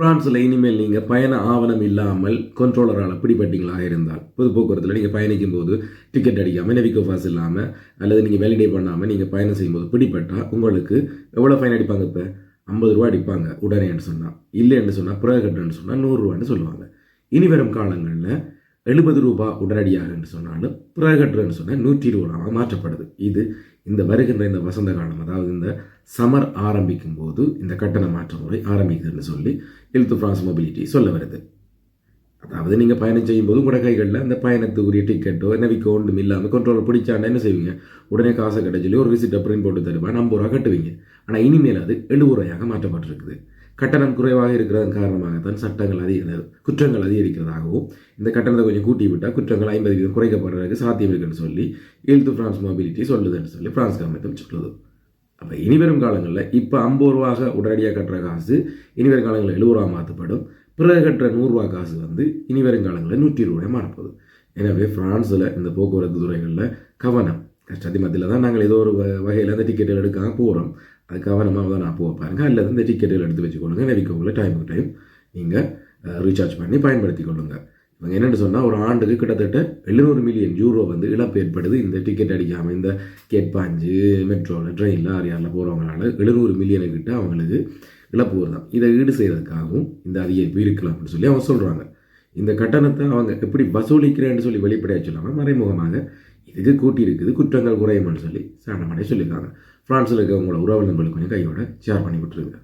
பிரான்ஸில் இனிமேல் நீங்கள் பயண ஆவணம் இல்லாமல் கண்ட்ரோலரால் பிடிபட்டீங்களாக இருந்தால் பொது போக்குவரத்தில் நீங்கள் பயணிக்கும் போது டிக்கெட் அடிக்காமல் நெவிகோ பாஸ் இல்லாமல் அல்லது நீங்கள் வேலிடே பண்ணாமல் நீங்கள் பயணம் செய்யும்போது பிடிபட்டால் உங்களுக்கு எவ்வளோ ஃபைன் அடிப்பாங்க இப்போ? ஐம்பது ரூபா அடிப்பாங்க உடனேன்னு சொன்னால் இல்லைன்னு சொன்னால் புறகட்டுன்னு சொன்னால் நூறுரூவான்னு சொல்லுவாங்க. இனி வரும் காலங்களில் எழுபது ரூபா உடனடியாகன்னு சொன்னாலும் புறகட்டுன்னு சொன்னால் நூற்றி இருபது ரூபாவாக மாற்றப்படுது. இது இந்த வருகின்ற இந்த வசந்த காலம் அதாவது இந்த சமர் ஆரம்பிக்கும் போது இந்த கட்டண மாற்ற முறை ஆரம்பிக்குதுன்னு சொல்லி ஹெல்த் ஃப்ரான்ஸ் மொபிலிட்டி சொல்ல வருது. அதாவது நீங்கள் பயணம் செய்யும்போது உங்களோட கைகளில் அந்த பயணத்துக்குரிய டிக்கெட்டோ நவிக்கோ ஒன்றும் இல்லாமல் கண்ட்ரோல் பிடிச்சாண்டா என்ன செய்வீங்க? உடனே காசை கிட்ட சொல்லி ஒரு விசிட் பிரிண்ட் போட்டு தருவேன் ஐம்பது ரூபா கட்டுவீங்க. ஆனால் இனிமேல் அது எழுபது ரூபாயாக மாற்றப்பட்டிருக்குது. கட்டணம் குறைவாக இருக்கிறதன் காரணமாகத்தான் சட்டங்கள் அதிக குற்றங்கள் அதிகரிக்கிறதாகவும் இந்த கட்டணத்தை கொஞ்சம் கூட்டி விட்டால் குற்றங்கள் ஐம்பது வீதம் குறைக்கப்படுறதுக்கு சாத்தியம் இருக்குன்னு சொல்லி எழுத்து ஃப்ரான்ஸ் மொபிலிட்டி சொல்லுதுன்னு சொல்லி பிரான்ஸ் கவர்மெண்ட் சொல்லுது. அப்போ இனிவரும் காலங்களில் இப்போ ஐம்பது ரூபாக உடனடியாக கட்டுற காசு இனிவரும் காலங்களில் எழுபது ரூபா மாற்றப்படும் பிறகு கட்டுற நூறுரூவா காசு வந்து இனிவரும் காலங்களில் நூற்றி இருபது ரூபாய் மாறப்போகுது. எனவே ஃப்ரான்ஸில் இந்த போக்குவரத்து துறைகளில் கவனம். கஷ்டத்தி மத்தியில் தான் நாங்கள் ஏதோ ஒரு வகையில் அந்த டிக்கெட்டுகள் எடுக்காமல் போகிறோம் அது கவனமாக தான் நான் போக பாருங்கள் அல்லது இந்த டிக்கெட்டுகள் எடுத்து வச்சுக்கொள்ளுங்க. நெவிக்கோவில் டைமுக்கு டைம் நீங்கள் ரீசார்ஜ் பண்ணி பயன்படுத்தி கொள்ளுங்க இவங்க என்னென்னு சொன்னால் ஒரு ஆண்டுக்கு கிட்டத்தட்ட எழுநூறு மில்லியன் யூரோ வந்து இழப்பு ஏற்படுது. இந்த டிக்கெட் அடிக்காமல் இந்த கேட் பாஞ்சு மெட்ரோவில் ட்ரெயினில் அரியாரில் போகிறவங்களால எழுநூறு மில்லியனை கிட்ட அவங்களுக்கு இழப்பு வருதான். இதை ஈடு செய்கிறதுக்காகவும் இந்த அதிகரிப்பு இருக்கலாம் அப்படின்னு சொல்லி அவங்க சொல்கிறாங்க இந்த கட்டணத்தை அவங்க எப்படி வசூலிக்கிறேன்னு சொல்லி வெளிப்படையாக சொல்லாமல் மறைமுகமாக இதுக்கு கூட்டி இருக்குது குற்றங்கள் குறையும்னு சொல்லி சாணமடை சொல்லியிருக்காங்க. ஃப்ரான்ஸில் இருக்க உறவு உறவினர்களுக்கு கொஞ்சம் கையோட ஷேர் பண்ணி விட்டுருங்க